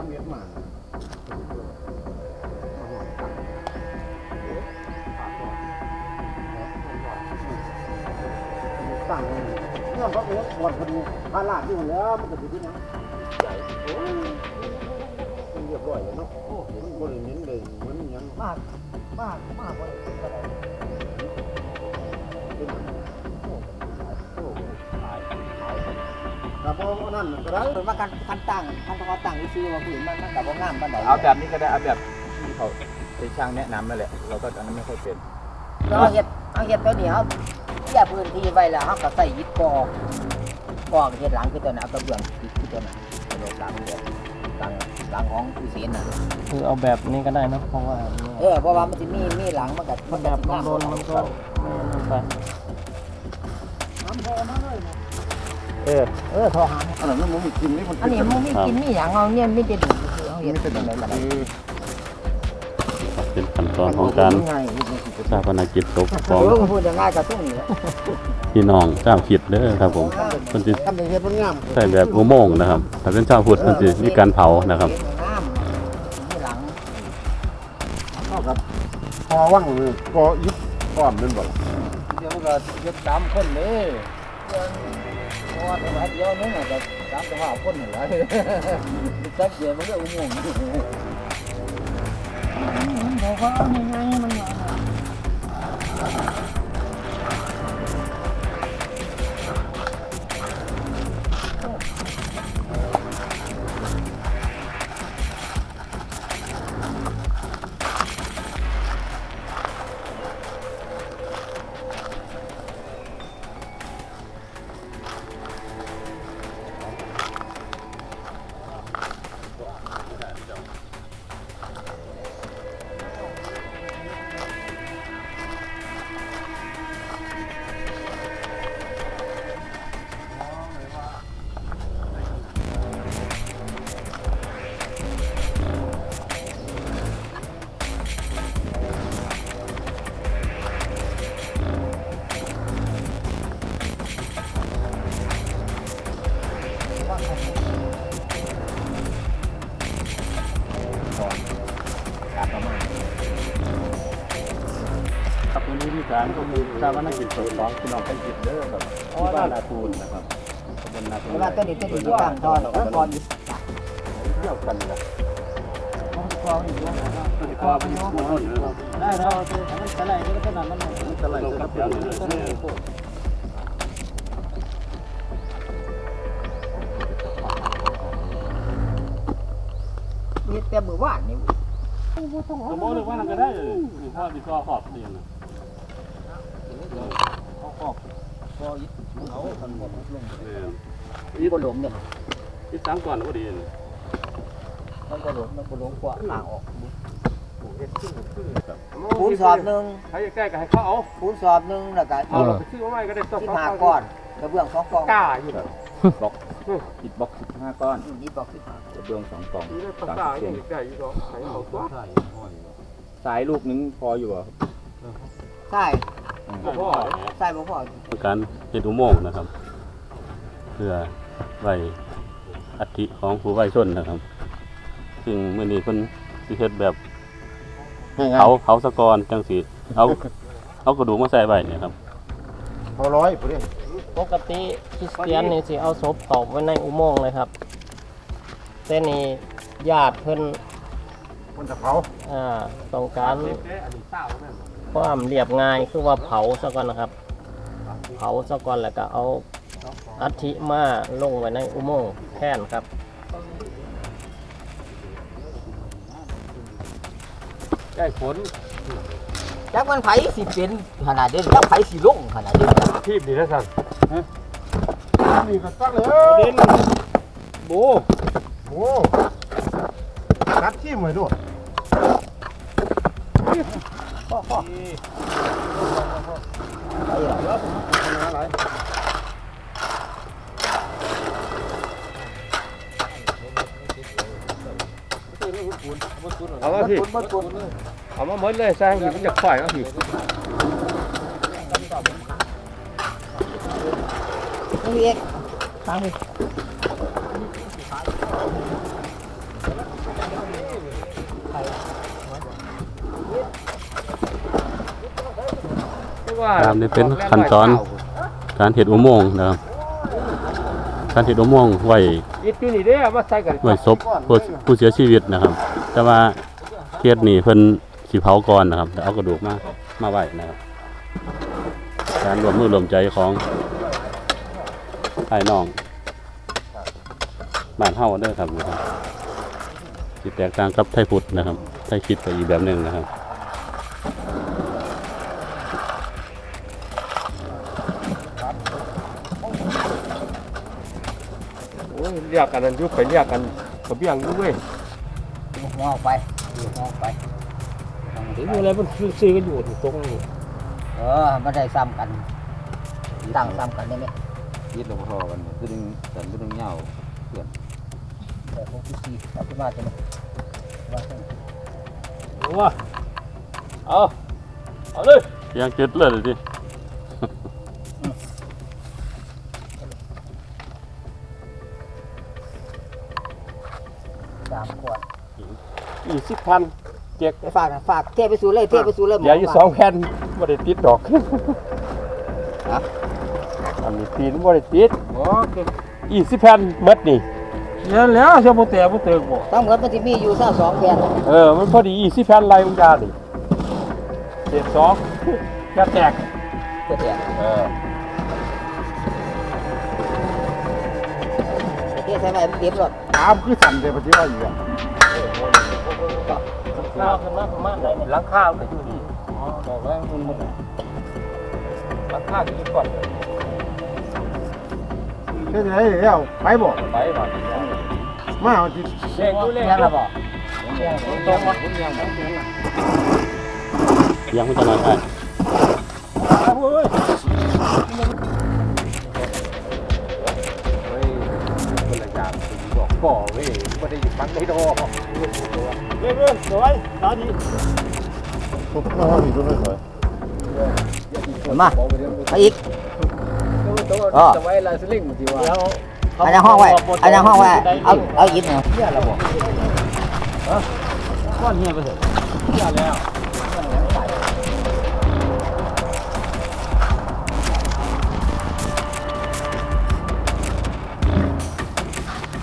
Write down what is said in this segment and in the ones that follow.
สำเร็จมาตั้งเรื่องพระโอ๊ตก่อนพอดีพาลาดอยู่แล้วมันก็อยู่ที่นั่นใหญ่โอ้ยมันเรียบร้อยแล้วเนาะโอ้เห็นบริเวณเลยเหมือนยังมากมากมากกว่า บผมนั่นก็ได้เพิ่นว่าการการตั้งการต้องเอาตั้งซื่อๆว่าผืนมันมันก็บ่งามปานใดเอาแบบนี้ก็ได้เอาแบบที่เขาไปช่างแนะนำนั่นแหละเราก็อันนั้นไม่ค่อยเป็นเอาเฮ็ดเอาเฮ็ดตัวนี้เฮาแยกพื้นที่ไว้แล้วเฮาก็ใส่ยิดกอกกอกเฮ็ดหลังคือตัวนั้นเอากระเบื้องติดคือตัวนั้นกระโดดหลังเดียวหลังหลังของผู้เสียน่ะคือเอาแบบนี้ก็ได้เนอะเพราะว่าเออเพราะว่ามันสิมีมีหลังมันก็มันแบก็บสิงามโดนๆมันก็ไม่นั่นไปน้ำพอมาเลยนะ เออ เออโทรหาอันนั้นมันมีกินนี่มันอันนี้มันมีกินมีหยังเอาเนี่ยไมีแต่ดูคือเอาเฮ็ดเป็นจังได๋ล่ะเป็นขั้นตอนของการง่ายชาปนกิจศพของพี่น้องเจ้าขิดเด้อครับผมมันจะใส่แบบอุโมงค์นะครับถ้าเป็นชาวพุทธเพิ่นสิมีการเผานะครับพอว่างเลยก็ยึดก้อนนั่นบ่เดี๋ยวมันก็เฮ็ดตามคนเลย เพราะว่าตัวเดียวนี่น่ะก็ตามตัวคนนั่นเหละจักเดียวมันก็อุโมงค์เดี๋ยวก็เอาง่ายๆมันว่า เป็นก็คือชาปนกิจศพของพี่น้องไทยขิดเด้อครับที่บ้านนาทูนนะครับตำบลนาทูนเวลาตัวนี้ตัวนี้ที่ตั้งทอนแล้วก่อนอยู่เที่ยวกันนะกองอยู่ว่าพอเป็นผู้คนนะครับได้แล้วมันอะไรก็ขนาดนั้นเลยตะไลจะกับอย่างนี้มีแต่มือวานนี่สมมติว่านั่นก็ได้เลยพ่อที่ก็ขอบดีนะ เขาครอบพอยึดเขาทันหมดลงอีก็หลงเนี่ยอีสามก่อนก็ดีมันก็หลงมันก็หลงกว่าห่าออกคูณสอบหนึ่งใครจะแก้ก็ให้เขาเอาคูณสอบหนึ่งแล้วก็เอาไปซื้อมาใหม่ก็ได้ต้องที่มาก้อนกระเบื้องสองกองกล้าอยู่แบล็อกอิดบล็อกสิบห้าก้อนนี่บอกที่มากระเบื้องสองกองสามษาสิบเซนสาตัวสายลูกนึงพออยู่อะใช่ พ่อใช่บ่พอการเฮ็ดอุโมงค์นะครับ เพื่อไว้อัฐิของผู้ไว้ชนนะครับ ซึ่งมื้อนี้เพิ่นสิเฮ็ดแบบง่ายเผาเผาสะกอนจังสิเอาเอากระดูกมาใส่ไว้เนี่ยครับๆพอร้อยพุ่นเด้ปกติคริสเตียนนี่สิเอาศพตอกไว้ในอุโมงค์เลยครับแต่นี่ญาติเพิ่นมันจะเผาอ่าต้องการ ความเรียบง่ายคือว่าเผาซะก่อนนะครับ เผาซะก่อนแล้วก็เอาอัฐิมาลงไว้ในอุโมงค์แทนครับได้ผลจักมันไผสิเป็นขนาดเดียวจักไผสิลงขนาดเดียวทีบดีนะสันนี่ก็ตักเลยเด่นโบโอ้นัดที่มไว้ด้วยไป เหรอเอามาพี่มันกุนเอามาหมดเลยสร้างหินมันจะข่อยเอาหินนี่เองทางนี้ ตามนี้เป็นขั้นตอนการเฮ็ดอุโมงค์นะครับการเฮ็ดอุโมงค์ไว้ยิดอยู่นี่เด้อมาใส่กันไว้ศพผู้ผู้เสียชีวิตนะครับ แต่ว่าเคสนี้เพิ่นสิเผาก่อนนะครับแล้วเอากระดูกมามาไว้นะครับ การรวมมือรวมใจของพี่น้องบ้านเฮาเด้อครับนะครับสิแตกต่างกับไทยพุทธนะครับไทยคิดไปอีกแบบหนึงนะครับ อ้ยเรียกกันนั่นอยุบไปเรียกกันกระเบียงอยู่เว้ยหัวออกไปหัวออกไปถึงอะไรมันซื้อกันอยู่ตรงนี้เออมันได้ซ้ำกันตั้งซ้ำกันได้ไหมยึดหลวงพ่อกันคือดึงสันคือดึงเหงาแต่พวกที่สี่เอาขึ้นมาใช่ไหมว่าเส้นว้าเอาเอาเลยยังเจ็ดเลยดิ สามขวดอีสิบพันเจ็กไปฝากนะฝากเทไปสู่เลยเทไปสู่เลยหมเดี๋ยวอยู่สองแผ่นไม่ได้ติดดอกฮะอันนี้ตีนไม่ได้ติดอีสิบแผ่นหมัดนี่เดี๋ยวแล้วเชื่อโมแต่โมเตกบ่ทั้งหมดมันจะมีอยู่เท่าสองแผ่นเออมันพอดีอีสิบแผ่นลายมึงยาดิเจ็ดสองแค่แตกเพื่อเดียวเออ ใส่ไว้มันเต็มรถตามคือสั่นเลยปฏิวัติอยู่อะข้าวขึ้นมาประมาณไหนเนี่ยหลังข้าวก็อยู่นี่บอกแล้วมันมันหลังข้าวอยู่ก่อนเฮ็ดได้แล้วไปบ่ไปหน่อยมาเอาจิเล่นดูเล่นยังดูละบอกตรงวะยังไม่จะนอนได้ ก่อเว้ยไม่ได้อยู่ฟังได้ดอกเล่นเล่นสวยตาดีผมก็เอาอยู่ด้วยเลยมาไปอีกอ๋อจะไว้ลาสลิงที่ว่าอันยังห้องไว้อันยังห้องไว้เอาเอาอีกเนี่ยเนี่ยก้อนเฮียไปเถอะเฮียแล้ว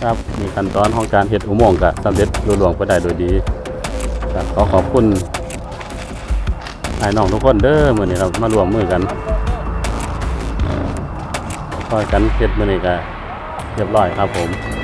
ครับมีขั้นตอนของการเห็ดอุโมงค์กับสำเร็จลุล่วงไปได้โดยดีครับขอขอบคุณไอ้น้องทุกคนเด้อเมื่อนี้เรามารวมมือกันคอยกันเฮ็ดมื้อนี้ก็เรียบร้อยครับผม